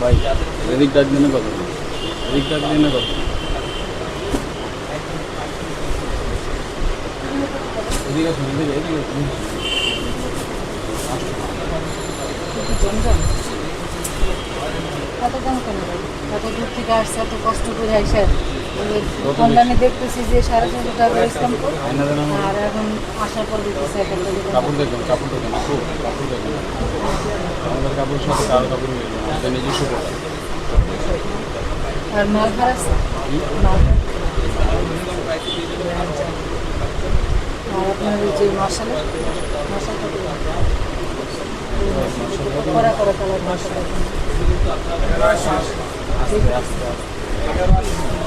ভাই, এদিক ডাক দিনে কত? এদিক ডাক দিনে কত? এদিকে এদিকে কত দাম কেন কত দূর থেকে আসছে, এত কষ্ট করে আইসা। দামে দেখতেছি যে সাড়ে ছশো টাকা ইসলাম আর এখন আসার পর দেখতেছি এক। কাপড় দেখবেন কাপড় দেখবেন খুব কাপড় দেখবেন আমাদের কাপড়ের সাথে কারও কাপড় মিলবে না নিজস্ব আর মাল ভাড়া মাল আর আপনার ওই যে মশলা মশলা। কত করা করা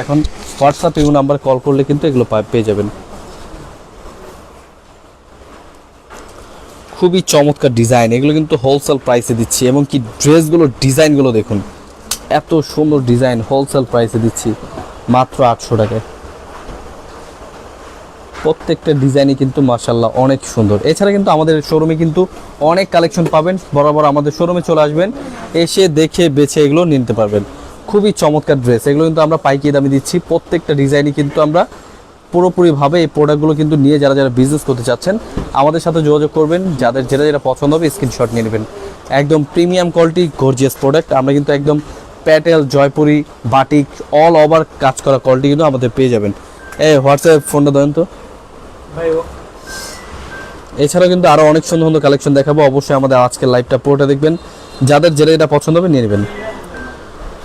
এখন হোয়াটসঅ্যাপ ইউ নাম্বার কল করলে কিন্তু এগুলো পেয়ে যাবেন। খুবই চমৎকার ডিজাইন এগুলো কিন্তু হোলসেল প্রাইসে দিচ্ছি এবং কি ড্রেসগুলো ডিজাইনগুলো দেখুন। এত সুন্দর ডিজাইন হোলসেল প্রাইসে দিচ্ছি, মাত্র আটশো টাকায়। প্রত্যেকটা ডিজাইনই কিন্তু মার্শাল্লাহ অনেক সুন্দর। এছাড়া কিন্তু আমাদের শোরুমে কিন্তু অনেক কালেকশন পাবেন, বরাবর আমাদের শোরুমে চলে আসবেন, এসে দেখে বেছে এগুলো নিতে পারবেন। খুবই চমৎকার ড্রেস এগুলো কিন্তু আমরা পাইকি দামে দিচ্ছি। প্রত্যেকটা ডিজাইনই কিন্তু আমরা পুরোপুরিভাবে এই প্রোডাক্টগুলো কিন্তু নিয়ে যারা যারা বিজনেস করতে চাচ্ছেন আমাদের সাথে যোগাযোগ করবেন। যাদের যেটা যেটা পছন্দ হবে স্ক্রিনশট নিয়ে নেবেন। একদম প্রিমিয়াম কোয়ালিটি গর্জিয়াস প্রোডাক্ট আমরা কিন্তু একদম Patel Jaipuri batik all over কাজ করা কোয়ালিটি কিন্তু আমাদের পেয়ে যাবেন। এই হোয়াটসঅ্যাপ ফোনটা দেন তো। এছাড়াও কিন্তু আরও অনেক সুন্দর সুন্দর কালেকশন দেখাবো। অবশ্যই আমাদের আজকের লাইভটা পুরোটা দেখবেন। যাদের যেটা এটা পছন্দ হবে নিয়ে নেবেন।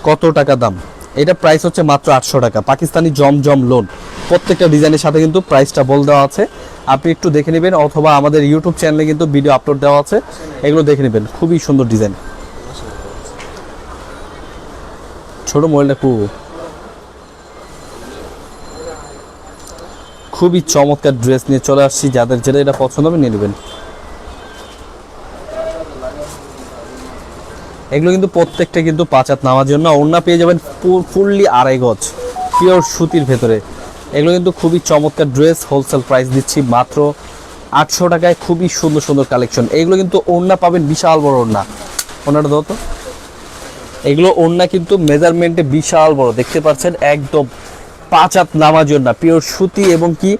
কত টাকা দাম? এটা প্রাইস হচ্ছে মাত্র আটশো টাকা। পাকিস্তানি জমজম লোন প্রত্যেকটা ডিজাইনের সাথে কিন্তু প্রাইসটা বল দেওয়া আছে। আপনি একটু দেখে নেবেন অথবা আমাদের ইউটিউব চ্যানেলে কিন্তু ভিডিও আপলোড দেওয়া আছে। এগুলো দেখে নেবেন। খুবই সুন্দর ডিজাইন। ছোট মোবাইলটা খুব খুবই চমৎকার ড্রেস নিয়ে চলে আসছি। যাদের যেটা এটা পছন্দ হবে নিয়ে নেবেন। এগুলো কিন্তু প্রত্যেকটা কিন্তু পাঁচাত নামার জন্য ওড়না পেয়ে যাবেন ফুললি আড়াই গজ পিওর সুতির ভেতরে। এগুলো কিন্তু খুবই চমৎকার ড্রেস হোলসেল প্রাইস দিচ্ছি মাত্র আটশো টাকায়, খুবই সুন্দর সুন্দর কালেকশন এগুলো কিন্তু ওড়না পাবেন বিশাল বড় ওড়না। ওনাটা দাও তো। এগুলো ওড়না কিন্তু মেজারমেন্টে বিশাল বড়, দেখতে পাচ্ছেন একদম পাঁচ হাত নামার জন্য পিওর সুতি এবং কি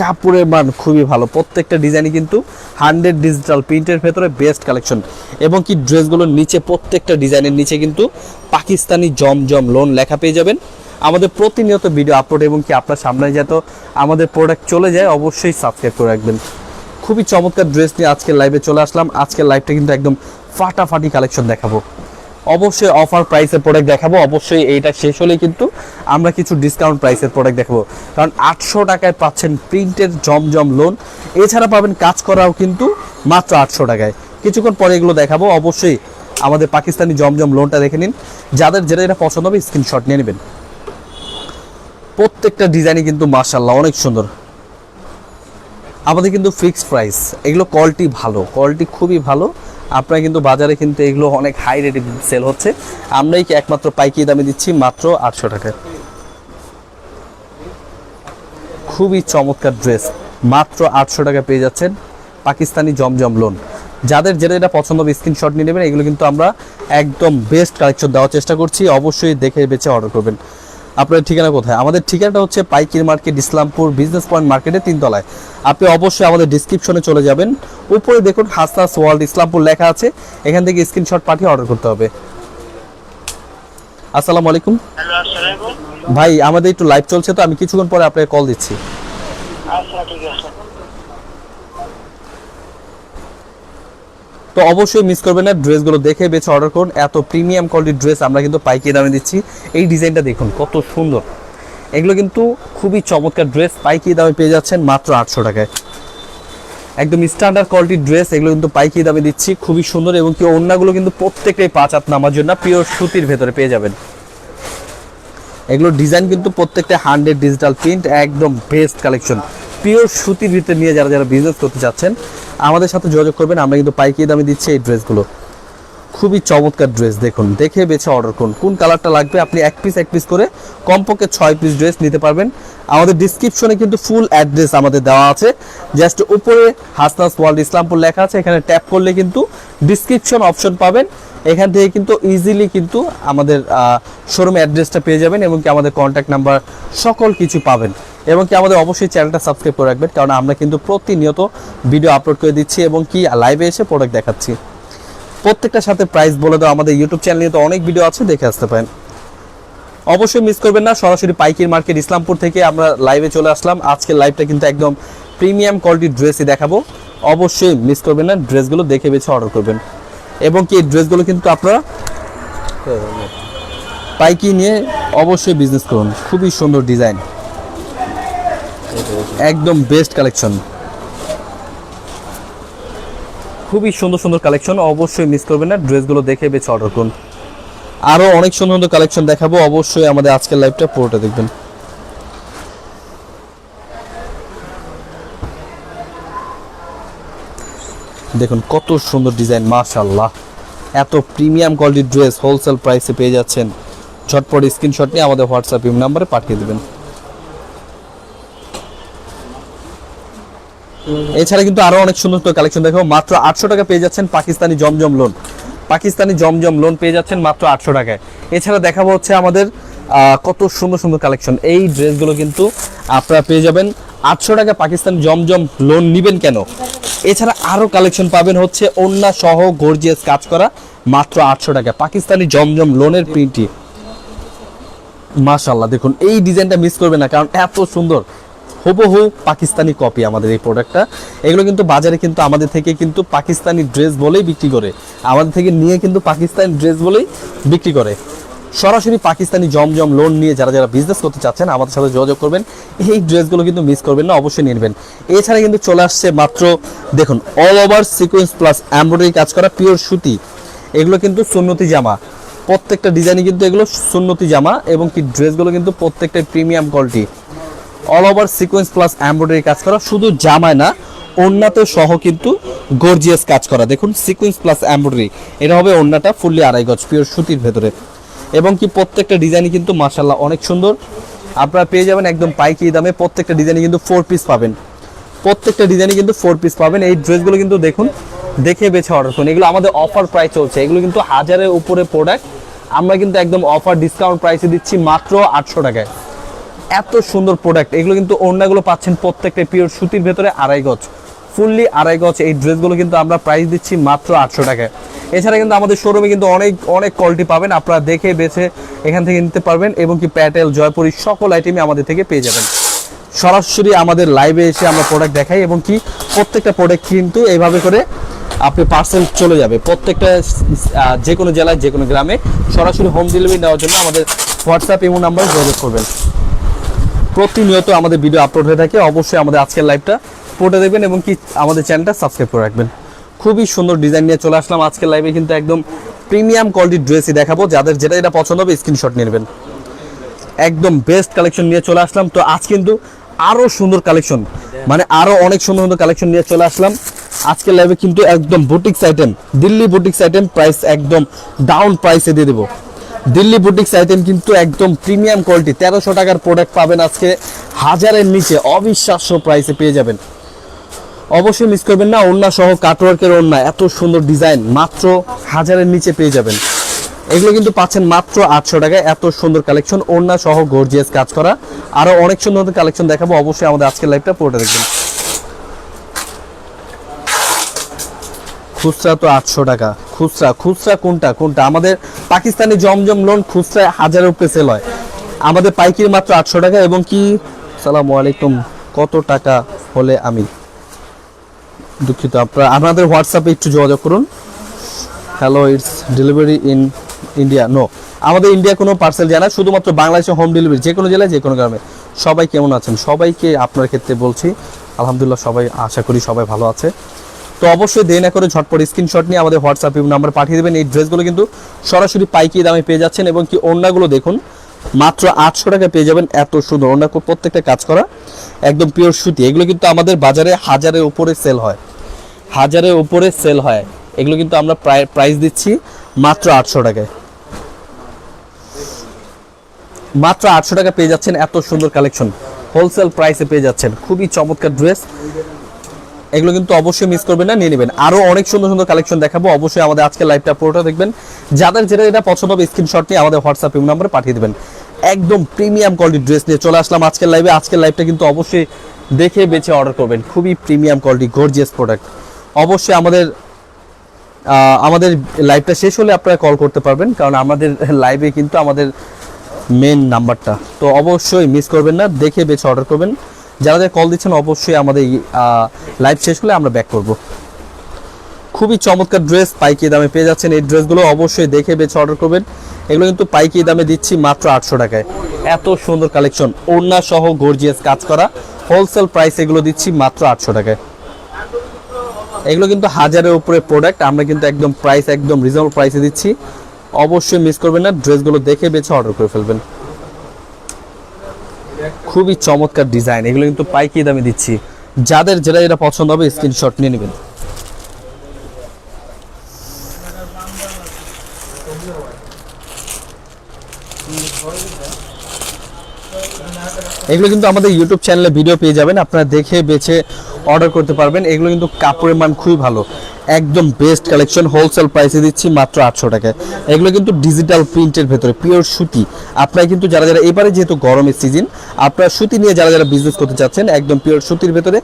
কাপড়ের মান খুবই ভালো। প্রত্যেকটা ডিজাইনই কিন্তু হান্ড্রেড ডিজিটাল প্রিন্টের ভেতরে বেস্ট কালেকশন এবং কি ড্রেসগুলোর নিচে প্রত্যেকটা ডিজাইনের নিচে কিন্তু পাকিস্তানি জমজম লোন লেখা পেয়ে যাবেন। আমাদের প্রতিনিয়ত ভিডিও আপলোড এবং কি আপনার সামনে যত আমাদের প্রোডাক্ট চলে যায়, অবশ্যই সাবস্ক্রাইব করে রাখবেন। খুবই চমৎকার ড্রেস নিয়ে আজকের লাইভে চলে আসলাম। আজকের লাইভটা কিন্তু একদম ফাটাফাটি কালেকশন দেখাবো। অবশ্যই অফার প্রাইসের প্রোডাক্ট দেখাবো। অবশ্যই এইটা শেষ হলে কিন্তু আমরা কিছু ডিসকাউন্ট প্রাইসের প্রোডাক্ট দেখাবো। কারণ আটশো টাকায় পাচ্ছেন প্রিন্টের জমজম লোন এছাড়া পাবেন কাজ করাও কিন্তু মাত্র আটশো টাকায়। কিছুক্ষণ পরে এগুলো দেখাবো। অবশ্যই আমাদের পাকিস্তানি জমজম লোনটা দেখে নিন। যাদের যেটা যেটা পছন্দ হবে স্ক্রিনশট নিয়ে নেবেন। প্রত্যেকটা ডিজাইনই কিন্তু মার্শাল্লাহ অনেক সুন্দর। আমাদের কিন্তু ফিক্সড প্রাইস এগুলো কোয়ালিটি ভালো। কোয়ালিটি খুবই ভালো। আপনারা কিন্তু বাজারে কিন্তু এগুলো অনেক হাই রেটে সেল হচ্ছে। আমরাই কি একমাত্র পাইকারি দামে দিচ্ছি মাত্র আটশো টাকায় খুবই চমৎকার ড্রেস মাত্র আটশো টাকা পেয়ে যাচ্ছেন পাকিস্তানি জমজম লোন যাদের যেটা যেটা পছন্দ হবে স্ক্রিনশট নিয়ে নেবেন, এগুলো কিন্তু আমরা একদম বেস্ট কালেকশন দেওয়ার চেষ্টা করছি। অবশ্যই দেখে বেছে অর্ডার করবেন। আপনার ঠিকানা কোথায়? আমাদের ঠিকানাটা হচ্ছে পাইকির মার্কেট ইসলামপুর বিজনেস পয়েন্ট মার্কেটের তিনতলায় আপনি অবশ্যই আমাদের ডিসক্রিপশনে চলে যাবেন। উপরে দেখুন হাসনাস ওয়ার্ল্ড ইসলামপুর লেখা আছে। এখান থেকে স্ক্রিনশট পাঠিয়ে অর্ডার করতে হবে। আসসালামু আলাইকুম। হ্যালো আসসালামু ভাই আমাদের একটু লাইভ চলছে তো আমি কিছুক্ষণ পরে আপনাকে কল দিচ্ছি। আচ্ছা ঠিক আছে। তো অবশ্যই মিস করবেন না ড্রেসগুলো দেখে বেছে অর্ডার করুন। এত প্রিমিয়াম কোয়ালিটির ড্রেস আমরা কিন্তু পাইকারি দামে দিচ্ছি। এই ডিজাইনটা দেখুন, কত সুন্দর। এগুলো কিন্তু খুবই চমৎকার ড্রেস পাইকারি দামে পেয়ে যাচ্ছেন মাত্র আটশো টাকায়। একদম স্ট্যান্ডার্ড কোয়ালিটির ড্রেস এগুলো কিন্তু পাইকারি দামে দিচ্ছি, খুবই সুন্দর এবং কি ওড়নাগুলো কিন্তু প্রত্যেকটাই পাঁচ হাত নামার জন্য প্রিয় সুতির ভেতরে পেয়ে যাবেন। এগুলো ডিজাইন কিন্তু প্রত্যেকটা হান্ড্রেড ডিজিটাল প্রিন্ট একদম বেস্ট কালেকশন পিওর সুতির ভিতরে নিয়ে যারা যারা বিজনেস করতে চাচ্ছেন আমাদের সাথে যোগাযোগ করবেন, আমরা কিন্তু পাইকারি দামে দিচ্ছি এই ড্রেসগুলো খুবই চমৎকার ড্রেস দেখুন, দেখে বেছে অর্ডার করুন। কোন কালারটা লাগবে, আপনি এক পিস এক পিস করে কমপক্ষে ছয় পিস ড্রেস নিতে পারবেন। আমাদের ডিসক্রিপশনে কিন্তু ফুল অ্যাড্রেস আমাদের দেওয়া আছে। জাস্ট উপরে হাসনাস ওয়ার্ল্ড ইসলামপুর লেখা আছে, এখানে ট্যাপ করলে কিন্তু ডিসক্রিপশন অপশন পাবেন। এখান থেকে কিন্তু ইজিলি কিন্তু আমাদের শোরুম অ্যাড্রেসটা পেয়ে যাবেন এবং কি আমাদের কন্ট্যাক্ট নাম্বার সকল কিছু পাবেন। এবং কি আমাদের অবশ্যই চ্যানেলটা সাবস্ক্রাইব করে রাখবেন, কারণ আমরা কিন্তু প্রতিনিয়ত ভিডিও আপলোড করে দিচ্ছি এবং কি লাইভে এসে প্রোডাক্ট দেখাচ্ছি। প্রত্যেকটার সাথে প্রাইস বলে দাও আমাদের ইউটিউব চ্যানেলে তো অনেক ভিডিও আছে, দেখে আসতে পারেন। অবশ্যই মিস করবেন না, সরাসরি পাইকির মার্কেট ইসলামপুর থেকে আমরা লাইভে চলে আসলাম। আজকের লাইভটা কিন্তু একদম প্রিমিয়াম কোয়ালিটির ড্রেসই দেখাবো। অবশ্যই মিস করবেন না ড্রেসগুলো দেখে বেছে অর্ডার করবেন। এবং কি ড্রেসগুলো কিন্তু আপনারা পাইকি নিয়ে অবশ্যই বিজনেস করুন। খুবই সুন্দর ডিজাইন একদম বেস্ট কালেকশন খুবই সুন্দর সুন্দর কালেকশন অবশ্যই মিস করবেন না। ড্রেসগুলো দেখে বেছে অর্ডার করুন। আরও অনেক সুন্দর সুন্দর কালেকশন দেখাবো। অবশ্যই আমাদের আজকের লাইভটা পুরোটা দেখবেন। দেখুন কত সুন্দর ডিজাইন মাশাল্লাহ এত প্রিমিয়াম কোয়ালিটির ড্রেস হোলসেল প্রাইসে পেয়ে যাচ্ছেন। ঝটপট স্ক্রিনশট নিয়ে আমাদের হোয়াটসঅ্যাপ নাম্বারে পাঠিয়ে দেবেন। এছাড়া কিন্তু আরও অনেক সুন্দর কালেকশন দেখো, মাত্র আটশো টাকা পেয়ে যাচ্ছেন পাকিস্তানি জমজম লোন পাকিস্তানি জমজম লোন পেয়ে যাচ্ছেন মাত্র আটশো টাকায়। এছাড়া দেখাবো হচ্ছে আমাদের কত সুন্দর সুন্দর কালেকশন এই ড্রেসগুলো কিন্তু আপনারা পেয়ে যাবেন। আটশো টাকা পাকিস্তানি জমজম লোন নিবেন কেন? এছাড়া আরও কালেকশন পাবেন হচ্ছে অন্যা সহ গর্জিয়াস কাজ করা মাত্র আটশো টাকা। পাকিস্তানি জমজম লোনের প্রিন্টটি মাশাল্লাহ দেখুন, এই ডিজাইনটা মিস করবে না, কারণ এত সুন্দর। হুবহু পাকিস্তানি কপি আমাদের এই প্রোডাক্টটা এগুলো কিন্তু বাজারে কিন্তু আমাদের থেকে কিন্তু পাকিস্তানি ড্রেস বলেই বিক্রি করে। আমাদের থেকে নিয়ে কিন্তু পাকিস্তানি ড্রেস বলেই বিক্রি করে। সরাসরি পাকিস্তানি জমজম লোন নিয়ে যারা যারা বিজনেস করতে চাচ্ছেন, আমাদের সাথে যোগাযোগ করবেন। এই ড্রেসগুলো কিন্তু মিস করবেন না, অবশ্যই নেবেন। এছাড়া কিন্তু চলে আসছে মাত্র, দেখুন all over sequence plus embroidery কাজ করা পিওর সুতি। এগুলো কিন্তু সুন্নতি জামা। প্রত্যেকটা ডিজাইনই কিন্তু এগুলো সুন্নতি জামা এবং কি ড্রেসগুলো কিন্তু প্রত্যেকটা premium quality all over sequence plus embroidery কাজ করা শুধু জামায় না ওন্নাতে সহ কিন্তু গর্জিয়াস কাজ করা। দেখুন সিকোয়েন্স প্লাস এমব্রয়ডারি এটা হবে ওন্নাটা ফুললি আড়াই গজ পিওর সুতির ভেতরে। এবং কি প্রত্যেকটা ডিজাইনই কিন্তু মাসাল্লাহ অনেক সুন্দর। আপনারা পেয়ে যাবেন একদম পাইকারি দামে প্রত্যেকটা ডিজাইনই কিন্তু ফোর পিস পাবেন। প্রত্যেকটা ডিজাইনই কিন্তু ফোর পিস পাবেন। এই ড্রেসগুলো কিন্তু দেখুন, দেখে বেছে অর্ডার করুন। এগুলো আমাদের অফার প্রাইস চলছে। এগুলো কিন্তু হাজারের উপরে প্রোডাক্ট আমরা কিন্তু একদম অফার ডিসকাউন্ট প্রাইসে দিচ্ছি মাত্র আটশো টাকায়। এত সুন্দর প্রোডাক্ট এগুলো কিন্তু অন্যগুলো পাচ্ছেন প্রত্যেকটা পিওর সুতির ভেতরে আড়াই গজ। ফুললি আড়াই গজ এই ড্রেসগুলো কিন্তু আমরা প্রাইস দিচ্ছি মাত্র আটশো টাকায়। এছাড়া কিন্তু আমাদের শোরুমে কিন্তু অনেক অনেক কোয়ালিটি পাবেন। আপনারা দেখে, বেছে এখান থেকে নিতে পারবেন এবং কি প্যাটেল জয়পুরি সকল আইটেমই আমাদের থেকে পেয়ে যাবেন। সরাসরি আমাদের লাইভে এসে আমরা প্রোডাক্ট দেখাই এবং কি প্রত্যেকটা প্রোডাক্ট কিন্তু এইভাবে করে আপনি পার্সেল চলে যাবে। প্রত্যেকটা যে কোনো জেলায় যে কোনো গ্রামে সরাসরি হোম ডেলিভারি নেওয়ার জন্য আমাদের হোয়াটসঅ্যাপ ইমো নাম্বার যোগাযোগ করবেন। প্রতিনিয়ত আমাদের ভিডিও আপলোড হয়ে থাকে। অবশ্যই আমাদের আজকের লাইভটা পড়ে দেবেন এবং কি আমাদের চ্যানেলটা সাবস্ক্রাইব করে রাখবেন। খুবই সুন্দর ডিজাইন নিয়ে চলে আসলাম। আজকের লাইভে কিন্তু একদম প্রিমিয়াম কোয়ালিটির ড্রেসই দেখাবো। যাদের যেটা যেটা পছন্দ হবে স্ক্রিনশট নেবেন। একদম বেস্ট কালেকশন নিয়ে চলে আসলাম। তো আজ কিন্তু আরও সুন্দর কালেকশন মানে আরও অনেক সুন্দর সুন্দর কালেকশন নিয়ে চলে আসলাম। আজকের লাইভে কিন্তু একদম boutiques item Delhi boutiques item price একদম ডাউন প্রাইসে দিয়ে দেবো। দিল্লি বুটিক্স আইটেম কিন্তু একদম প্রিমিয়াম কোয়ালিটি তেরোশো টাকার প্রোডাক্ট পাবেন আজকে। হাজারের নিচে অবিশ্বাস্য প্রাইসে পেয়ে যাবেন। অবশ্যই মিস করবেন না ওন্না সহ কাটওয়ার্কের ওন্না এত সুন্দর ডিজাইন মাত্র হাজারের নিচে পেয়ে যাবেন। এগুলো কিন্তু পাচ্ছেন মাত্র আটশো টাকায়, এত সুন্দর কালেকশন ওন্না সহ গর্জিয়াস কাজ করা। আরও অনেক সুন্দর সুন্দর কালেকশন দেখাবো, অবশ্যই আমাদের আজকের লাইভটা পুরোটা দেখবেন। খুচরা তো আটশো টাকা। খুচরা খুচরা কোনটা? কোনটা? আমাদের পাকিস্তানি জমজম লোন খুচরা হাজারের উপরে সেল হয়। আমাদের পাইকির মাত্র আটশো টাকা এবং কি? সালাম আলাইকুম, কত টাকা হলে আমি দুঃখিত। আপনারা আপনাদের হোয়াটসঅ্যাপে একটু যোগাযোগ করুন। Hello it's delivery in India no আমাদের ইন্ডিয়া কোনো পার্সেল যায় না, শুধুমাত্র বাংলাদেশে হোম ডেলিভারি যে কোনো জেলায়, যে কোনো গ্রামে। সবাই কেমন আছেন? সবাইকে আপনার ক্ষেত্রে বলছি, আলহামদুলিল্লাহ সবাই আশা করি সবাই ভালো আছে। তো অবশ্যই দেরি না করে ঝটপট স্ক্রিনশট নিয়ে আমাদের হোয়াটসঅ্যাপ নাম্বার পাঠিয়ে দেবেন। এই ড্রেসগুলো কিন্তু সরাসরি পাইকি দামে পেয়ে যাচ্ছেন এবং কি অন্যগুলো দেখুন। মাত্র আটশো টাকা পেয়ে যাবেন এত সুন্দর ওড়না প্রত্যেকটা কাজ করা। একদম পিওর সুতি। এগুলো কিন্তু আমাদের বাজারে হাজারের উপরে সেল হয়। হাজারের উপরে সেল হয়। এগুলো কিন্তু আমরা প্রাইস দিচ্ছি মাত্র আটশো টাকায়। মাত্র আটশো টাকা পেয়ে যাচ্ছেন এত সুন্দর কালেকশন হোলসেল প্রাইসে পেয়ে যাচ্ছেন। খুবই চমৎকার ড্রেস এগুলো কিন্তু অবশ্যই মিস করবেন না, নিয়ে নেবেন। আরও অনেক সুন্দর সুন্দর কালেকশন দেখাবো। অবশ্যই আমাদের আজকে লাইভটা পুরোটা দেখবেন। যাদের যেটা যেটা পছন্দ হবে স্ক্রিনশট নিয়ে আমাদের হোয়াটসঅ্যাপ নাম্বারে পাঠিয়ে দেবেন। একদম প্রিমিয়াম কোয়ালিটির ড্রেস নিয়ে চলে আসলাম আজকের লাইভে আজকের লাইভটা কিন্তু অবশ্যই দেখে বেছে অর্ডার করবেন। খুবই প্রিমিয়াম কোয়ালিটি গর্জিয়াস প্রোডাক্ট অবশ্যই আমাদের আমাদের লাইভটা শেষ হলে আপনারা কল করতে পারবেন, কারণ আমাদের লাইভে কিন্তু আমাদের মেন নাম্বারটা তো অবশ্যই মিস করবেন না, দেখে বেছে অর্ডার করবেন। যারা যারা কল দিচ্ছেন, অবশ্যই আমাদের লাইভ শেষ হলে আমরা ব্যাক করব। খুবই চমৎকার ড্রেস পাইকি দামে পেয়ে যাচ্ছেন। এই ড্রেসগুলো অবশ্যই দেখে বেছে অর্ডার করবেন। এগুলো কিন্তু পাইকি দামে দিচ্ছি মাত্র আটশো টাকায়। এত সুন্দর কালেকশন ওড়না সহ গর্জিয়াস কাজ করা। হোলসেল প্রাইস এগুলো দিচ্ছি মাত্র আটশো টাকায়। এগুলো কিন্তু হাজারের উপরে প্রোডাক্ট আমরা কিন্তু একদম প্রাইস একদম রিজনেবল প্রাইসে দিচ্ছি। অবশ্যই মিস করবেন না ড্রেসগুলো দেখে বেছে অর্ডার করে ফেলবেন। খুবই চমৎকার ডিজাইন এগুলো কিন্তু পাইকি দামে দিচ্ছি। যাদের যেটা যেটা পছন্দ হবে স্ক্রিনশট নিয়ে নেবেন। এগুলো কিন্তু আমাদের ইউটিউব চ্যানেলে ভিডিও পেয়ে যাবেন। আপনারা দেখে, বেছে অর্ডার করতে পারবেন। এগুলো কিন্তু কাপড়ের মান খুবই ভালো। একদম বেস্ট কালেকশন হোলসেল প্রাইসে দিচ্ছি মাত্র আটশো টাকায়। এগুলো কিন্তু ডিজিটাল প্রিন্টের ভেতরে পিওর সুতি। আপনারা কিন্তু যারা যারা, এবারে যেহেতু গরমের সিজন আপনারা সুতি নিয়ে যারা যারা বিজনেস করতে চাচ্ছেন, একদম পিওর সুতির ভেতরে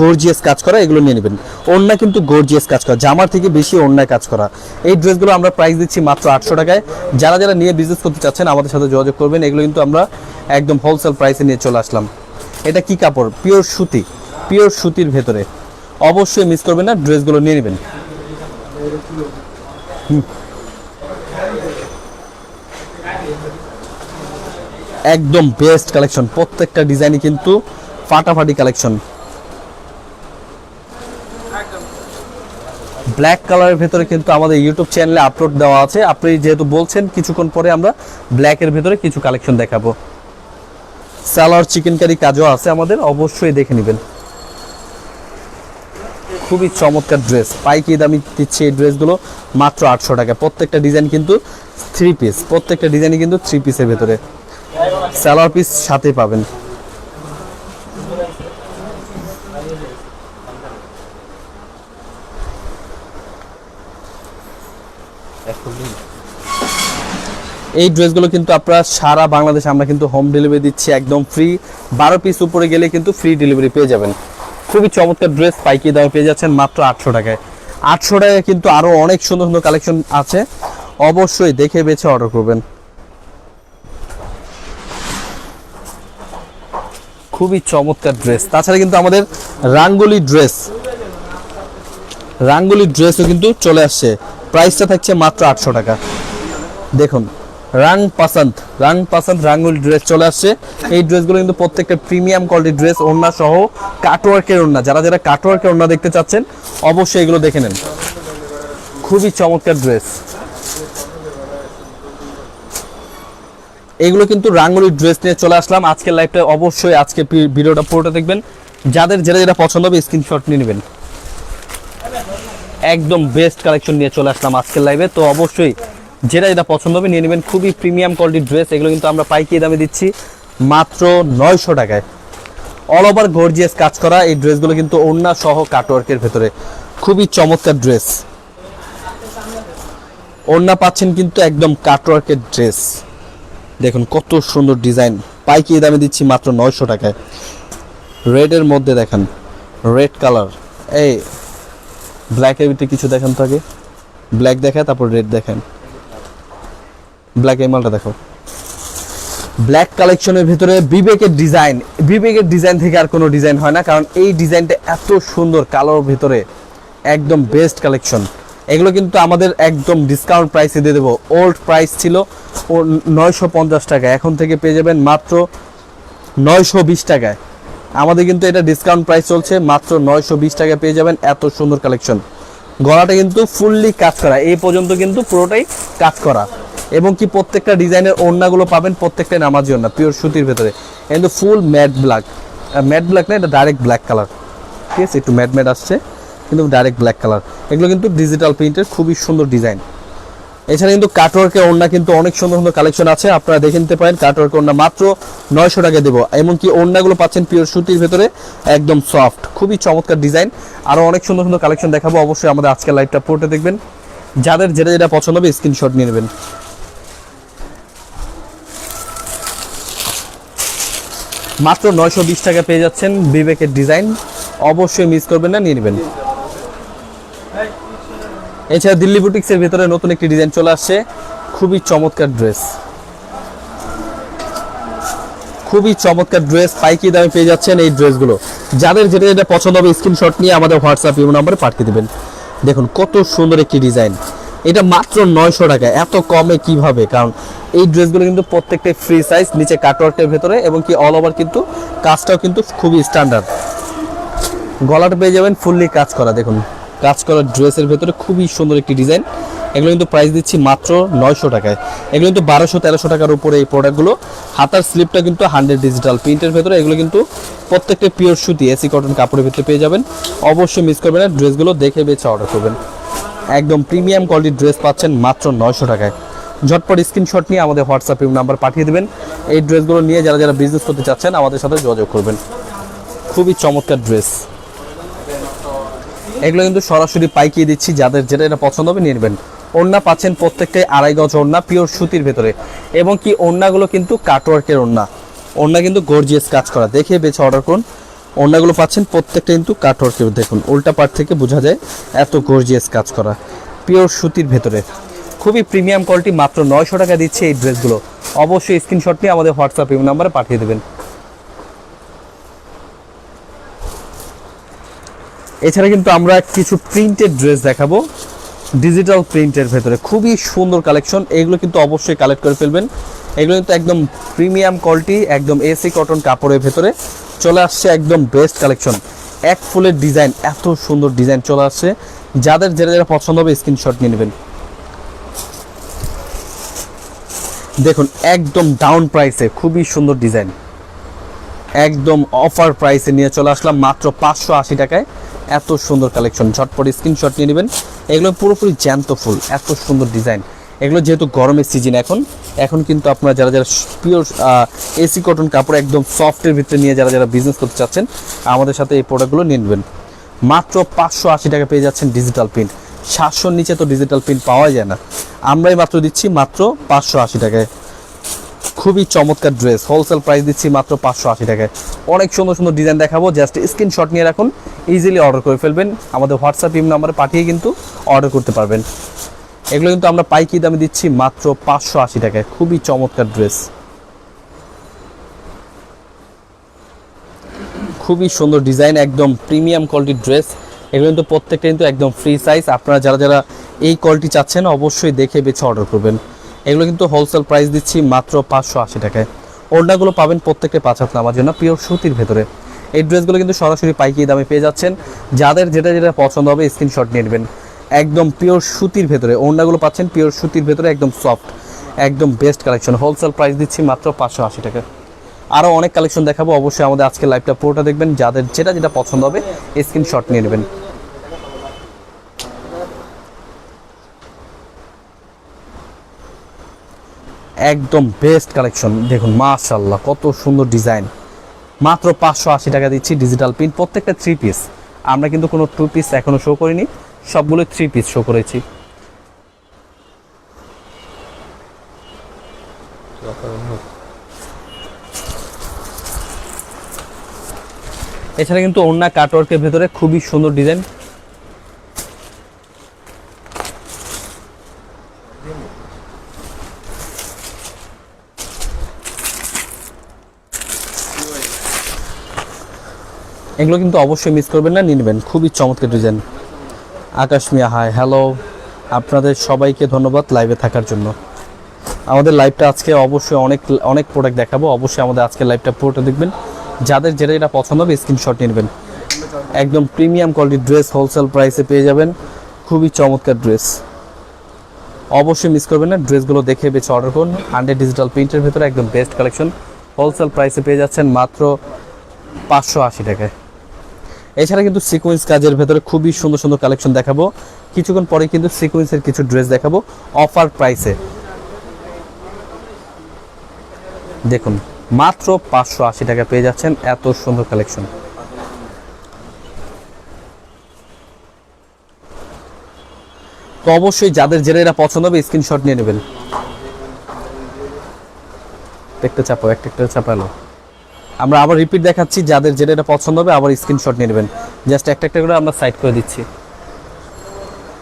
গর্জিয়াস কাজ করা, এগুলো নিয়ে নেবেন। ওড়না কিন্তু গর্জিয়াস কাজ করা, জামার থেকে বেশি ওড়নায় কাজ করা। এই ড্রেসগুলো আমরা প্রাইস দিচ্ছি মাত্র আটশো টাকায়। যারা যারা নিয়ে বিজনেস করতে চাচ্ছেন, আমাদের সাথে যোগাযোগ করবেন। এগুলো কিন্তু আমরা একদম হোলসেল প্রাইসে নিয়ে চলে আসলাম। এটা কি কাপড়? পিওর সুতি। পিওর সুতির ভেতরে। অবশ্যই মিস করবেন না ড্রেসগুলো নিয়ে নেবেন। একদম বেস্ট কালেকশন প্রত্যেকটা ডিজাইনই কিন্তু ফাটাফাটি কালেকশন ব্ল্যাক কালারের ভেতরে কিন্তু আমাদের ইউটিউব চ্যানেলে আপলোড দেওয়া আছে। আপনি যেহেতু বলছেন, কিছুক্ষণ পরে আমরা ব্ল্যাকের ভেতরে কিছু কালেকশন দেখাবো। স্যালার চিকেন কারি কাজও আছে আমাদের, অবশ্যই দেখে নেবেন। খুবই চমৎকার ড্রেস পাইকি দামি দিচ্ছে এই ড্রেসগুলো মাত্র আটশো টাকা। প্রত্যেকটা ডিজাইন কিন্তু থ্রি পিস প্রত্যেকটা ডিজাইনই কিন্তু থ্রি পিসের ভেতরে। স্যালার পিস সাথে পাবেন। এই ড্রেসগুলো কিন্তু আপনারা সারা বাংলাদেশে আমরা কিন্তু হোম ডেলিভারি দিচ্ছি একদম ফ্রি বারো পিস উপরে গেলে কিন্তু ফ্রি ডেলিভারি পেয়ে যাবেন। খুবই চমৎকার ড্রেস পাইকি দামে পেয়ে যাচ্ছেন মাত্র আটশো টাকায়। আটশো টাকায় কিন্তু আরও অনেক সুন্দর সুন্দর কালেকশন আছে। অবশ্যই দেখে বেছে অর্ডার করবেন। খুবই চমৎকার ড্রেস তাছাড়া কিন্তু আমাদের রাঙ্গুলি ড্রেস রাঙ্গুলি ড্রেসও কিন্তু চলে আসছে। প্রাইসটা থাকছে মাত্র আটশো টাকা। দেখুন। রাং পাসান্ত রাং পাসান্ত রাঙ্গুলি ড্রেস চলে আসছে। এই ড্রেসগুলো কিন্তু প্রত্যেকটা প্রিমিয়াম কোয়ালিটির ড্রেস, ওড়না সহ কাটওয়ার্কের ওড়না। যারা যারা কাটওয়ার্কের ওড়না দেখতে চাচ্ছেন, অবশ্যই এগুলো দেখে নেন। খুবই চমৎকার ড্রেস। এগুলো কিন্তু রাঙ্গুলির ড্রেস নিয়ে চলে আসলাম। আজকের লাইভটা অবশ্যই আজকে ভিডিওটা পুরোটা দেখবেন। যাদের যেটা যেটা পছন্দ হবে স্ক্রিনশট নিয়ে নেবেন। একদম বেস্ট কালেকশন নিয়ে চলে আসলাম আজকের লাইভে তো অবশ্যই যেটা যেটা পছন্দ হবে নিয়ে নেবেন। খুবই প্রিমিয়াম কোয়ালিটির ড্রেস এগুলো কিন্তু আমরা পাইকারি দামে দিচ্ছি মাত্র নয়শো টাকায়। অল ওভার গর্জিয়াস কাজ করা এই ড্রেসগুলো কিন্তু ওড়না সহ কাটওয়ার্কের ভেতরে। খুবই চমৎকার ড্রেস ওড়না পাচ্ছেন কিন্তু একদম কাটওয়ার্কের ড্রেস দেখুন কত সুন্দর ডিজাইন পাইকারি দামে দিচ্ছি মাত্র নয়শো টাকায়। রেডের মধ্যে দেখেন রেড কালার এই ব্ল্যাকের ভিতরে কিছু দেখান আগে। ব্ল্যাক দেখায়, তারপর রেড দেখেন। ব্ল্যাক এই মালটা দেখো। ব্ল্যাক কালেকশনের ভিতরে বিবেকের ডিজাইন বিবেকের ডিজাইন থেকে আর কোনো ডিজাইন হয় না, কারণ এই ডিজাইনটা এত সুন্দর কালোর ভিতরে। একদম বেস্ট কালেকশন এগুলো কিন্তু আমাদের একদম ডিসকাউন্ট প্রাইসে দিয়ে দেবো। ওল্ড প্রাইস ছিল, ও নয়শো পঞ্চাশ টাকা। এখন থেকে পেয়ে যাবেন মাত্র নয়শো বিশ টাকায়। আমাদের কিন্তু এটা ডিসকাউন্ট প্রাইস চলছে, মাত্র নয়শো বিশ টাকায় পেয়ে যাবেন এত সুন্দর কালেকশন গলাটা কিন্তু ফুললি কাজ করা। এই পর্যন্ত কিন্তু পুরোটাই কাজ করা। এবং কি প্রত্যেকটা ডিজাইনের ওড়নাগুলো পাবেন প্রত্যেকটা নামার জন্য পিওর সুতির ভেতরে। কিন্তু full matte black matte black না, এটা ডাইরেক্ট ব্ল্যাক কালার ঠিক আছে? একটু ম্যাট ম্যাট আসছে, কিন্তু ডাইরেক্ট ব্ল্যাক কালার এগুলো কিন্তু ডিজিটাল প্রিন্টের খুবই সুন্দর ডিজাইন এছাড়া কিন্তু কাটওয়ার্কের ওড়না কিন্তু অনেক সুন্দর সুন্দর কালেকশন আছে, আপনারা দেখে নিতে পারেন। কাটওয়ার্কের ওড়না মাত্র নয়শো টাকা দেবো। এমনকি ওড়নাগুলো পাচ্ছেন পিওর সুতির ভেতরে, একদম সফট খুবই চমৎকার ডিজাইন আরও অনেক সুন্দর সুন্দর কালেকশন দেখাবো। অবশ্যই আমাদের আজকের লাইভটা পুরোটা দেখবেন। যাদের যেটা যেটা পছন্দ হবে স্ক্রিনশট নিয়ে নেবেন। মাত্র নয়শো বিশ টাকা পেয়ে যাচ্ছেন বিবেকের ডিজাইন। অবশ্যই মিস করবেন না, নিয়ে নেবেন। এছাড়া দিল্লি বুটিক্সের ভিতরে নতুন একটি ডিজাইন চলে আসছে, খুবই চমৎকার ড্রেস খুবই চমৎকার ড্রেস পাইকি দামে পেয়ে যাচ্ছেন এই ড্রেসগুলো যাদের যেটা যেটা পছন্দ হবে স্ক্রিনশট নিয়ে আমাদের হোয়াটসঅ্যাপ ইউ নম্বরে পাঠিয়ে দেবেন। দেখুন কত সুন্দর একটি ডিজাইন এটা মাত্র নয়শো টাকা, এত কমে কীভাবে? কারণ এই ড্রেসগুলো কিন্তু প্রত্যেকটাই ফ্রি সাইজ নিচে কাটওয়ার্কের ভেতরে এবং কি অল ওভার কিন্তু কাজটাও কিন্তু খুবই স্ট্যান্ডার্ড গলাটা পেয়ে যাবেন ফুললি কাজ করা, দেখুন। কাজ করা ড্রেসের ভেতরে খুবই সুন্দর একটি ডিজাইন এগুলো কিন্তু প্রাইস দিচ্ছি মাত্র নয়শো টাকায়। এগুলো কিন্তু বারোশো, তেরোশো টাকার উপরে এই প্রোডাক্টগুলো হাতার স্লিপটা কিন্তু হান্ড্রেড ডিজিটাল প্রিন্টের ভেতরে। এগুলো কিন্তু প্রত্যেকটা পিওর সুতি এসি কটন কাপড়ের ভেতরে পেয়ে যাবেন। অবশ্যই মিস করবেন না ড্রেসগুলো দেখে বেছে অর্ডার করবেন। একদম প্রিমিয়াম কোয়ালিটির ড্রেস পাচ্ছেন মাত্র নয়শো টাকায়। ঝটপট স্ক্রিনশট নিয়ে আমাদের হোয়াটসঅ্যাপ নাম্বার পাঠিয়ে দেবেন। এই ড্রেসগুলো নিয়ে যারা যারা বিজনেস করতে চাচ্ছেন, আমাদের সাথে যোগাযোগ করবেন। খুবই চমৎকার ড্রেস এগুলো কিন্তু সরাসরি পাইকিয়ে দিচ্ছি, যাদের যেটা এটা পছন্দ হবে নিয়ে নেবেন। ওড়না পাচ্ছেন প্রত্যেকটাই আড়াই গজ ওড়না পিওর সুতির ভেতরে। এবং কি ওড়নাগুলো কিন্তু কাটওয়ার্কের ওড়না। ওড়না কিন্তু গর্জিয়াস কাজ করা। দেখে বেছে অর্ডার করুন। ওড়নাগুলো পাচ্ছেন প্রত্যেকটা কিন্তু কাটওয়ার্কের দেখুন, উল্টা পাট থেকে বোঝা যায় এত গর্জিয়াস কাজ করা। পিওর সুতির ভেতরে। খুবই প্রিমিয়াম কোয়ালিটি মাত্র নয়শো টাকা দিচ্ছে এই ড্রেসগুলো। অবশ্যই স্ক্রিনশট নিয়ে আমাদের হোয়াটসঅ্যাপ নাম্বারে পাঠিয়ে দেবেন। এছাড়া কিন্তু আমরা কিছু প্রিন্টেড ড্রেস দেখাবো। ডিজিটাল প্রিন্টের ভেতরে। খুবই সুন্দর কালেকশন এগুলো কিন্তু অবশ্যই কালেক্ট করে ফেলবেন। এগুলো কিন্তু একদম প্রিমিয়াম কোয়ালিটি একদম এসি কটন কাপড়ের ভেতরে। চলে আসছে একদম বেস্ট কালেকশন এক ফুলের ডিজাইন এত সুন্দর ডিজাইন চলে আসছে। যাদের যেটা যেটা পছন্দ হবে স্ক্রিনশট নিয়ে নেবেন। দেখুন, একদম ডাউন প্রাইসে খুবই সুন্দর ডিজাইন একদম অফার প্রাইসে নিয়ে চলে আসলাম, মাত্র পাঁচশো আশি টাকায়। এত সুন্দর কালেকশন ঝটপট স্ক্রিনশট নিয়ে নেবেন। এগুলো পুরোপুরি জ্যান্ত ফুল, এত সুন্দর ডিজাইন এগুলো যেহেতু গরমের সিজন এখন এখন কিন্তু আপনারা যারা যারা পিওর এসি কটন কাপড় একদম সফটের ভিতরে নিয়ে যারা যারা বিজনেস করতে চাচ্ছেন, আমাদের সাথে এই প্রোডাক্টগুলো নিয়ে নেবেন। মাত্র পাঁচশো আশি টাকা পেয়ে যাচ্ছেন ডিজিটাল প্রিন্ট সাতশোর নিচে তো ডিজিটাল প্রিন্ট পাওয়া যায় না। আমরাই মাত্র দিচ্ছি মাত্র পাঁচশো আশি টাকায়। খুবই চমৎকার ড্রেস হোলসেল প্রাইস দিচ্ছি মাত্র পাঁচশো আশি টাকায়। অনেক সুন্দর সুন্দর ডিজাইন দেখাবো জাস্ট স্ক্রিনশট নিয়ে রাখুন ইজিলি অর্ডার করে ফেলবেন। আমাদের হোয়াটসঅ্যাপ ইম নাম্বারে পাঠিয়ে কিন্তু অর্ডার করতে পারবেন। এগুলো কিন্তু আমরা পাইকি দামে দিচ্ছি মাত্র পাঁচশো আশি টাকায়। খুবই চমৎকার ড্রেস খুবই সুন্দর ডিজাইন একদম প্রিমিয়াম কোয়ালিটির ড্রেস এগুলো কিন্তু প্রত্যেকটা কিন্তু একদম ফ্রি সাইজ আপনারা যারা যারা এই কোয়ালিটি চাচ্ছেন, অবশ্যই দেখে বেছে অর্ডার করবেন। এগুলো কিন্তু হোলসেল প্রাইস দিচ্ছি মাত্র পাঁচশো আশি টাকায়। ওড়নাগুলো পাবেন প্রত্যেকটা পাঁচ হাত নামার জন্য পিওর সুতির ভেতরে। এই ড্রেসগুলো কিন্তু সরাসরি পাইকি দামে পেয়ে যাচ্ছেন। যাদের যেটা যেটা পছন্দ হবে স্ক্রিনশট নিয়ে নেবেন। একদম পিওর সুতির ভেতরে, ওড়নাগুলো পাচ্ছেন পিওর সুতির ভেতরে একদম সফট একদম বেস্ট কালেকশন হোলসেল প্রাইস দিচ্ছি মাত্র পাঁচশো আশি টাকা আরও অনেক কালেকশন দেখাবো। অবশ্যই আমাদের আজকে লাইভটা পুরোটা দেখবেন। যাদের যেটা যেটা পছন্দ হবে স্ক্রিনশট নিয়ে নেবেন। একদম বেস্ট কালেকশন দেখুন মাশাল্লাহ কত সুন্দর ডিজাইন মাত্র পাঁচশো আশি টাকা দিচ্ছি ডিজিটাল প্রিন্ট প্রত্যেকটা থ্রি পিস আমরা কিন্তু কোনো টু পিস এখনও শো করিনি। সবগুলো থ্রি পিস শো করেছি। এছাড়া কিন্তু অন্য কাটওয়ার্কের ভেতরে খুবই সুন্দর ডিজাইন এগুলো কিন্তু অবশ্যই মিস করবেন না, নিয়ে নেবেন। খুবই চমৎকার design Akash Mia hi hello আপনাদের সবাইকে ধন্যবাদ লাইভে থাকার জন্য। আমাদের লাইভটা আজকে অবশ্যই অনেক অনেক প্রোডাক্ট দেখাবো। অবশ্যই আমাদের আজকে লাইভটা পুরোটা দেখবেন। যাদের যেটা যেটা পছন্দ হবে স্ক্রিনশট নেবেন। একদম প্রিমিয়াম কোয়ালিটির ড্রেস হোলসেল প্রাইসে পেয়ে যাবেন। খুবই চমৎকার ড্রেস অবশ্যই মিস করবেন না ড্রেসগুলো দেখে বেছে অর্ডার করুন। হান্ড্রেড ডিজিটাল প্রিন্টের ভেতরে একদম বেস্ট কালেকশন হোলসেল প্রাইসে পেয়ে যাচ্ছেন মাত্র পাঁচশো আশি টাকায়। এছাড়া কিন্তু সিকোয়েন্স কাজের ভেতরে খুবই সুন্দর সুন্দর কালেকশন দেখাবো। কিছুক্ষণ পরে কিন্তু সিকোয়েন্সের কিছু ড্রেস দেখাবো। অফার প্রাইসে দেখুন। মাত্র পাঁচশো আশি টাকা পেয়ে যাচ্ছেন এত সুন্দর কালেকশন তো অবশ্যই যাদের যেটা এরা পছন্দ হবে স্ক্রিনশট নিয়ে নেবেন। একটা চাপো একটা একটা চাপালো আমরা আবার রিপিট দেখাচ্ছি, যাদের যেটা এটা পছন্দ হবে, আবার স্ক্রিনশট নিয়ে নেবেন। জাস্ট একটা একটা করে আমরা সাইড করে দিচ্ছি।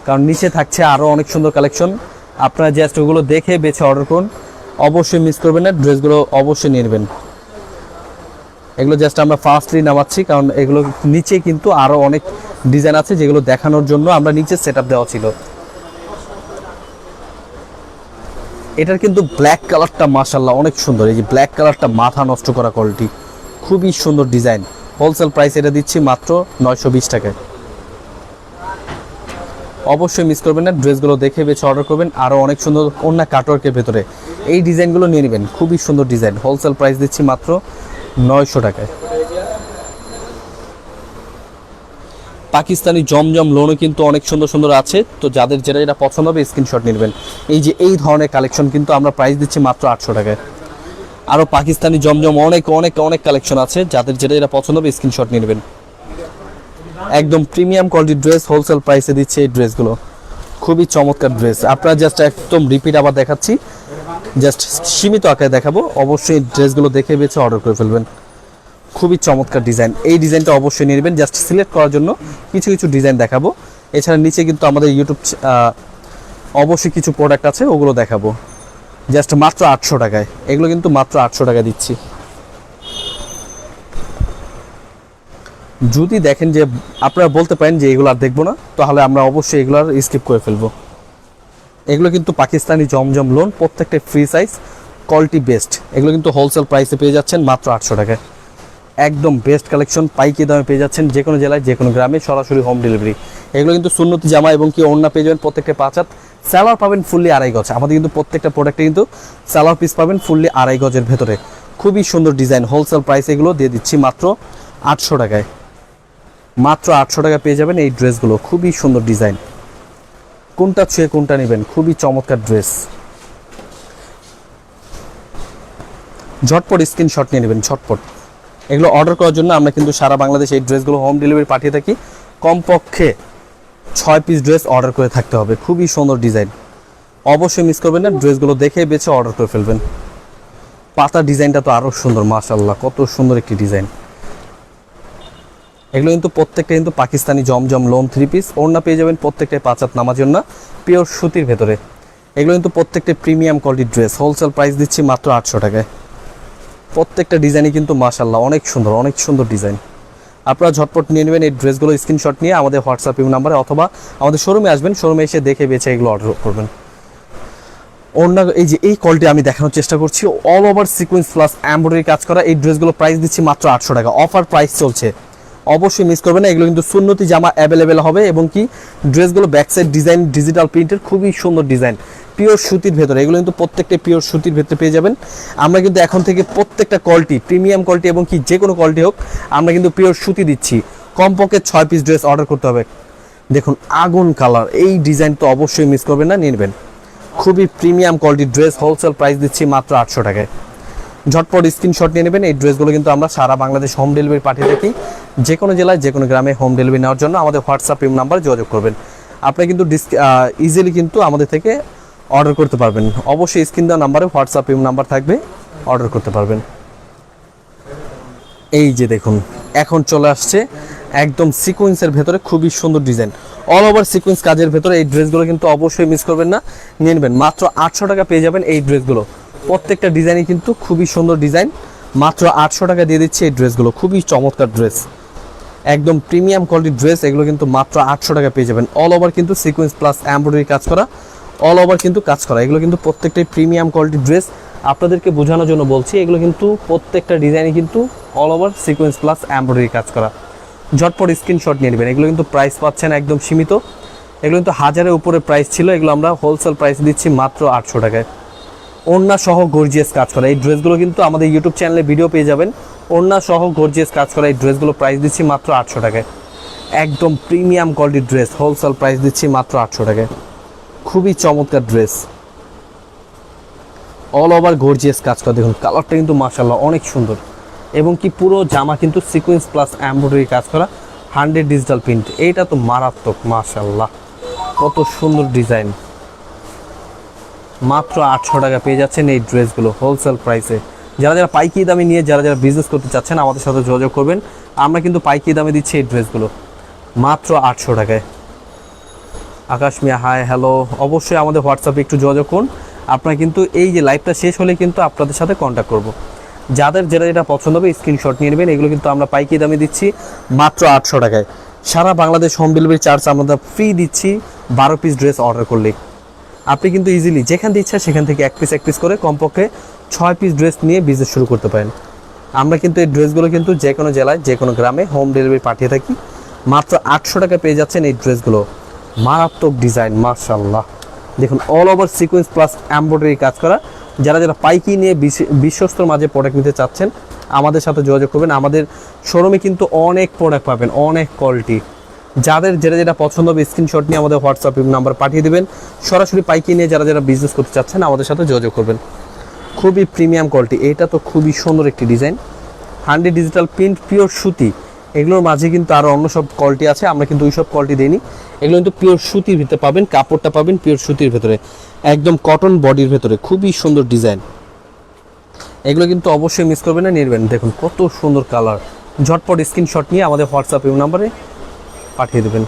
কারণ নিচে থাকছে আরও অনেক সুন্দর কালেকশন আপনারা জাস্ট ওগুলো দেখে বেছে অর্ডার করুন। অবশ্যই মিস করবেন না ড্রেসগুলো অবশ্যই নেবেন। এগুলো জাস্ট আমরা ফার্স্টলি নামাচ্ছি, কারণ এগুলো নিচে কিন্তু আরও অনেক ডিজাইন আছে যেগুলো দেখানোর জন্য আমরা নিচে সেট দেওয়া ছিল। এটার কিন্তু ব্ল্যাক কালারটা মাশাল্লাহ অনেক সুন্দর, এই যে ব্ল্যাক কালারটা মাথা নষ্ট করা কোয়ালিটি খুবই সুন্দর ডিজাইন হোলসেল প্রাইস এটা দিচ্ছি মাত্র নয়শো বিশ টাকায়। অবশ্যই মিস করবেন না ড্রেসগুলো দেখে বেছে অর্ডার করবেন। আরও অনেক সুন্দর অন্য কাটওয়ার্কের ভেতরে। এই ডিজাইনগুলো নিয়ে নেবেন, খুবই সুন্দর ডিজাইন। হোলসেল প্রাইস দিচ্ছি মাত্র নয়শো টাকায়। পাকিস্তানি জমজম লোনও কিন্তু অনেক সুন্দর সুন্দর আছে। তো যাদের যেটা যেটা পছন্দ হবে স্ক্রিনশট নেবেন। এই যে এই ধরনের কালেকশন কিন্তু আমরা প্রাইস দিচ্ছি মাত্র আটশো টাকায়। আরও পাকিস্তানি জমজম অনেক অনেক অনেক কালেকশন আছে। যাদের যেটা যেটা পছন্দ হবে স্ক্রিনশট নেবেন। একদম প্রিমিয়াম কোয়ালিটির ড্রেস হোলসেল প্রাইসে দিচ্ছে এই ড্রেসগুলো খুবই চমৎকার ড্রেস আপনারা জাস্ট একদম রিপিট আবার দেখাচ্ছি। জাস্ট সীমিত আকারে দেখাবো। অবশ্যই ড্রেসগুলো দেখে বেছে অর্ডার করে ফেলবেন। খুবই চমৎকার ডিজাইন এই ডিজাইনটা অবশ্যই নেবেন। জাস্ট সিলেক্ট করার জন্য কিছু কিছু ডিজাইন দেখাবো। এছাড়া নিচে কিন্তু আমাদের ইউটিউব অবশ্যই কিছু প্রোডাক্ট আছে, ওগুলো দেখাবো। জাস্ট মাত্র আটশো টাকায়। এগুলো কিন্তু মাত্র আটশো টাকা দিচ্ছি। যদি দেখেন যে আপনারা বলতে পারেন যে এগুলো আর দেখব না, তাহলে আমরা অবশ্যই এগুলো আর স্কিপ করে ফেলব। এগুলো কিন্তু পাকিস্তানি জমজম লোন প্রত্যেকটা ফ্রি সাইজ কোয়ালিটি বেস্ট এগুলো কিন্তু হোলসেল প্রাইসে পেয়ে যাচ্ছেন মাত্র আটশো টাকায়। একদম বেস্ট কালেকশন পাইকি দামে পেয়ে যাচ্ছেন যে কোনো জেলায়, যে কোনো গ্রামে, সরাসরি হোম ডেলিভারি এগুলো কিন্তু সুন্নতি জামা এবং কি অন্য পেয়ে যাবেন প্রত্যেকটা পাঁচ হাত। স্যালার পাবেন ফুললি আড়াই গজ। আমাদের কিন্তু প্রত্যেকটা প্রোডাক্টে কিন্তু স্যালার পিস পাবেন ফুললি আড়াই গজের ভেতরে। খুবই সুন্দর ডিজাইন হোলসেল প্রাইস এগুলো দিয়ে দিচ্ছি মাত্র আটশো টাকায়। মাত্র আটশো টাকা পেয়ে যাবেন এই ড্রেসগুলো। খুবই সুন্দর ডিজাইন। কোনটা ছুঁয়ে কোনটা নেবেন? খুবই চমৎকার ড্রেস। ঝটপট স্ক্রিনশট নিয়ে নেবেন, ঝটপট। এগুলো অর্ডার করার জন্য আমরা কিন্তু সারা বাংলাদেশে এই ড্রেসগুলো হোম ডেলিভারি পাঠিয়ে থাকি। কমপক্ষে ছয় পিস ড্রেস অর্ডার করে থাকতে হবে। খুবই সুন্দর ডিজাইন। অবশ্যই মিস করবেন না, ড্রেসগুলো দেখে বেছে অর্ডার করে ফেলবেন। পাতা ডিজাইনটা তো আরও সুন্দর মাশাল্লাহ কত সুন্দর একটি ডিজাইন। এগুলো কিন্তু প্রত্যেকটা কিন্তু Pakistani Zamzam lawn three piece ওড়না পেয়ে যাবেন প্রত্যেকটাই পাঁচাত নামার জন্য। পিওর সুতির ভেতরে। এগুলো কিন্তু প্রত্যেকটা প্রিমিয়াম কোয়ালিটির ড্রেস হোলসেল প্রাইস দিচ্ছি মাত্র আটশো টাকায়। প্রত্যেকটা ডিজাইনই কিন্তু মাশাল্লাহ অনেক সুন্দর অনেক সুন্দর ডিজাইন আপনারা ঝটপট নিয়ে নেবেন এই ড্রেসগুলো স্ক্রিনশট নিয়ে আমাদের হোয়াটসঅ্যাপ ইউ নাম্বারে অথবা আমাদের শোরুমে আসবেন শোরুমে এসে দেখে বেছে এগুলো অর্ডার করবেন। অন্য এই যে এই কলটি আমি দেখানোর চেষ্টা করছি। All over sequence plus embroidery কাজ করা, এই ড্রেসগুলো প্রাইস দিচ্ছি মাত্র আটশো টাকা। অফার প্রাইস চলছে। অবশ্যই মিস করবেন না। এগুলো কিন্তু সুন্নতি জামা অ্যাভেলেবেল হবে এবং কি ড্রেসগুলো ব্যাকসাইড ডিজাইন ডিজিটাল প্রিন্টের খুবই সুন্দর ডিজাইন পিওর সুতির ভেতরে, এগুলো কিন্তু প্রত্যেকটা পিওর সুতির ভেতরে পেয়ে যাবেন। আমরা কিন্তু এখন থেকে প্রত্যেকটা কোয়ালিটি প্রিমিয়াম কোয়ালিটি এবং কি যে কোনো কোয়ালিটি হোক, আমরা কিন্তু পিওর সুতি দিচ্ছি। কমপক্ষে ছয় পিস ড্রেস অর্ডার করতে হবে। দেখুন, আগুন কালার এই ডিজাইন তো অবশ্যই মিস করবেন না, নিয়ে নেবেন। খুবই প্রিমিয়াম কোয়ালিটির ড্রেস হোলসেল প্রাইস দিচ্ছি মাত্র আটশো টাকায়। ঝটপট স্ক্রিনশট নিয়ে নেবেন। এই ড্রেসগুলো কিন্তু আমরা সারা বাংলাদেশ হোম ডেলিভারি পাঠিয়ে থাকি। যে কোনো জেলায়, যে কোনো গ্রামে হোম ডেলিভারি নেওয়ার জন্য আমাদের হোয়াটসঅ্যাপ নাম্বারে যোগাযোগ করবেন। আপনি কিন্তু ইজিলি কিন্তু আমাদের থেকে অর্ডার করতে পারবেন। অবশ্যই স্ক্রিন দেওয়া নাম্বারে হোয়াটসঅ্যাপ নাম্বার থাকবে অর্ডার করতে পারবেন। এই যে দেখুন, এখন চলে আসছে একদম সিকোয়েন্সের ভেতরে খুবই সুন্দর ডিজাইন অল ওভার সিকোয়েন্স কাজের ভেতরে এই ড্রেসগুলো কিন্তু অবশ্যই মিস করবেন না। নিয়ে নেবেন। মাত্র আটশো টাকা পেয়ে যাবেন এই ড্রেসগুলো প্রত্যেকটা ডিজাইনই কিন্তু খুবই সুন্দর ডিজাইন। মাত্র আটশো টাকা দিয়ে দিচ্ছে এই ড্রেসগুলো, খুবই চমৎকার ড্রেস। একদম প্রিমিয়াম কোয়ালিটির ড্রেস, এগুলো কিন্তু মাত্র আটশো টাকা পেয়ে যাবেন। অল ওভার কিন্তু সিকোয়েন্স প্লাস এমব্রয়ডারি কাজ করা অল ওভার কিন্তু কাজ করা। এগুলো কিন্তু প্রত্যেকটাই প্রিমিয়াম কোয়ালিটির ড্রেস। আপনাদেরকে বোঝানোর জন্য বলছি, এগুলো কিন্তু প্রত্যেকটা ডিজাইনই কিন্তু all over sequence plus embroidery কাজ করা। ঝটপট স্ক্রিনশট নিয়ে নেবেন। এগুলো কিন্তু প্রাইস পাচ্ছেন একদম সীমিত। এগুলো কিন্তু হাজারের উপরে প্রাইস ছিল। এগুলো আমরা হোলসেল প্রাইস দিচ্ছি মাত্র আটশো টাকায়। ওড়না সহ গর্জিয়াস কাজ করা। এই ড্রেসগুলো কিন্তু আমাদের ইউটিউব চ্যানেলে ভিডিও পেয়ে যাবেন। ওড়না সহ গর্জিয়াস কাজ করা এই ড্রেসগুলো প্রাইস দিচ্ছি মাত্র আটশো টাকায়। একদম প্রিমিয়াম কোয়ালিটির ড্রেস হোলসেল প্রাইস দিচ্ছি মাত্র আটশো টাকায়। খুবই চমৎকার ড্রেস অল ওভার গর্জিয়াস কাজ করা। দেখুন কালারটা কিন্তু মাসাল্লাহ অনেক সুন্দর। এবং কি পুরো জামা কিন্তু সিকোয়েন্স প্লাস এমব্রয়ডারি কাজ করা। হান্ড্রেড ডিজিটাল প্রিন্ট এইটা তো মারাত্মক মাসাল্লাহ কত সুন্দর ডিজাইন মাত্র আটশো টাকা পেয়ে যাচ্ছেন এই ড্রেসগুলো হোলসেল প্রাইসে যারা যারা পাইকি দামে নিয়ে, যারা যারা বিজনেস করতে চাচ্ছেন, আমাদের সাথে যোগাযোগ করবেন। আমরা কিন্তু পাইকি দামে দিচ্ছি এই ড্রেসগুলো। মাত্র আটশো টাকায়। আকাশ মিয়া হাই হ্যালো অবশ্যই আমাদের হোয়াটসঅ্যাপে একটু যোগাযোগ করুন। আপনারা কিন্তু এই যে লাইভটা শেষ হলে কিন্তু আপনাদের সাথে কন্ট্যাক্ট করব। যাদের যেটা যেটা পছন্দ হবে স্ক্রিনশট নিয়ে নেবেন। এগুলো কিন্তু আমরা পাইকি দামে দিচ্ছি মাত্র আটশো টাকায়। সারা বাংলাদেশ হোম ডেলিভারি চার্জ আমরা ফ্রি দিচ্ছি। বারো পিস ড্রেস অর্ডার করলেই আপনি কিন্তু ইজিলি যেখান দিয়ে ইচ্ছা সেখান থেকে এক পিস এক পিস করে কমপক্ষে ছয় পিস ড্রেস নিয়ে বিজনেস শুরু করতে পারেন। আমরা কিন্তু এই ড্রেসগুলো কিন্তু যে কোনো জেলায়, যে কোনো গ্রামে হোম ডেলিভারি পাঠিয়ে থাকি। মাত্র আটশো টাকা পেয়ে যাচ্ছেন এই ড্রেসগুলো মারাত্মক ডিজাইন মার্শাল্লাহ দেখুন all over sequence plus embroidery কাজ করা। যারা যারা পাইকি নিয়ে বিশ- বিশ্বস্তর মাঝে প্রোডাক্ট নিতে চাচ্ছেন, আমাদের সাথে যোগাযোগ করবেন। আমাদের শোরুমে কিন্তু অনেক প্রোডাক্ট পাবেন, অনেক কোয়ালিটি যাদের যেটা যেটা পছন্দ হবে স্ক্রিনশট নিয়ে আমাদের হোয়াটসঅ্যাপ নাম্বার পাঠিয়ে দেবেন। সরাসরি পাইকি নিয়ে যারা যারা বিজনেস করতে চাচ্ছেন, আমাদের সাথে যোগাযোগ করবেন। খুবই প্রিমিয়াম কোয়ালিটি এটা তো খুবই সুন্দর একটি design hundred digital print pure সুতি। এগুলোর মাঝে কিন্তু আরও অন্য সব কোয়ালিটি আছে, আমরা কিন্তু ওই সব কোয়ালিটি দিইনি। এগুলো কিন্তু পিওর সুতির ভিতরে পাবেন, কাপড়টা পাবেন পিওর সুতির ভেতরে। একদম কটন বডির ভেতরে। খুবই সুন্দর ডিজাইন এগুলো কিন্তু অবশ্যই মিস করবেন না নেবেন। দেখুন কত সুন্দর কালার ঝটপট স্ক্রিনশট নিয়ে আমাদের হোয়াটসঅ্যাপ নাম্বারে পাঠিয়ে দেবেন।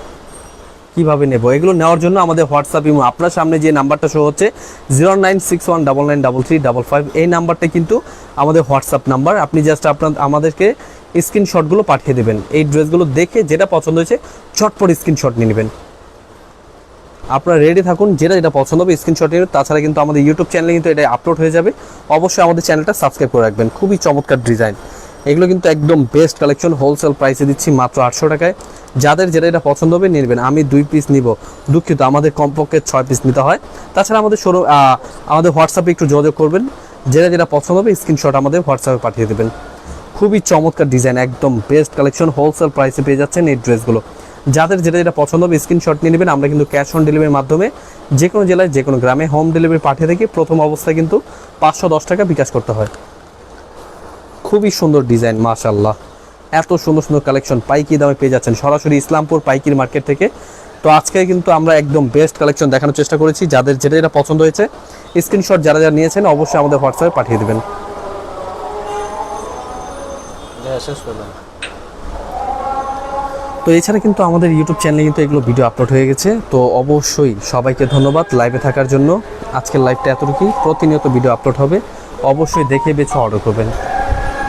কীভাবে নেব? এগুলো নেওয়ার জন্য আমাদের হোয়াটসঅ্যাপ ইমো, আপনার সামনে যে নাম্বারটা শো হচ্ছে zero nine six one double nine double three double five এই নাম্বারটা কিন্তু আমাদের হোয়াটসঅ্যাপ নাম্বার। আপনি জাস্ট আপনার, আমাদেরকে স্ক্রিনশটগুলো পাঠিয়ে দেবেন। এই ড্রেসগুলো দেখে যেটা পছন্দ হয়েছে, চটপট স্ক্রিনশট নিয়ে নেবেন। আপনারা রেডি থাকুন, যেটা যেটা পছন্দ হবে স্ক্রিনশট নিয়ে। তাছাড়া কিন্তু আমাদের ইউটিউব চ্যানেলে কিন্তু এটা আপলোড হয়ে যাবে। অবশ্যই আমাদের চ্যানেলটা সাবস্ক্রাইব করে রাখবেন। খুবই চমৎকার ডিজাইন এগুলো কিন্তু একদম বেস্ট কালেকশন হোলসেল প্রাইসে দিচ্ছি মাত্র আটশো টাকায়। যাদের যেটা এটা পছন্দ হবে নেবেন আমি দুই পিস নিব। দুঃখিত, আমাদের কমপক্ষে ছয় পিস নিতে হয়। তাছাড়া আমাদের শোরুম আমাদের হোয়াটসঅ্যাপে একটু যোগাযোগ করবেন। যেটা যেটা পছন্দ হবে স্ক্রিনশট আমাদের হোয়াটসঅ্যাপে পাঠিয়ে দেবেন। খুবই চমৎকার ডিজাইন একদম বেস্ট কালেকশন হোলসেল প্রাইসে পেয়ে যাচ্ছেন এই ড্রেসগুলো যাদের যেটা যেটা পছন্দ হবে স্ক্রিনশট নিয়ে নেবেন। আমরা কিন্তু ক্যাশ অন ডেলিভারির মাধ্যমে যে কোনো জেলায় যে কোনো গ্রামে হোম ডেলিভারি পাঠিয়ে থাকি। প্রথম অবস্থায় কিন্তু পাঁচশো দশ টাকা বিকাশ করতে হয়। খুবই সুন্দর ডিজাইন মাশাল্লাহ এত সুন্দর সুন্দর কালেকশন পাইকি দামে পেয়ে যাচ্ছেন। সরাসরি ইসলামপুর পাইকির মার্কেট থেকে। তো আজকে কিন্তু আমরা একদম বেস্ট কালেকশন দেখানোর চেষ্টা করেছি। যাদের যেটা যেটা পছন্দ হয়েছে স্ক্রিনশট যারা যারা নিয়েছেন, অবশ্যই আমাদের হোয়াটসঅ্যাপে পাঠিয়ে দেবেন। তো এছাড়া কিন্তু আমাদের ইউটিউব চ্যানেলে কিন্তু এগুলো ভিডিও আপলোড হয়ে গেছে। তো অবশ্যই সবাইকে ধন্যবাদ লাইভে থাকার জন্য। আজকের লাইভটা এতটুকুই। প্রতিনিয়ত ভিডিও আপলোড হবে। অবশ্যই দেখে বেছে অর্ডার করবেন।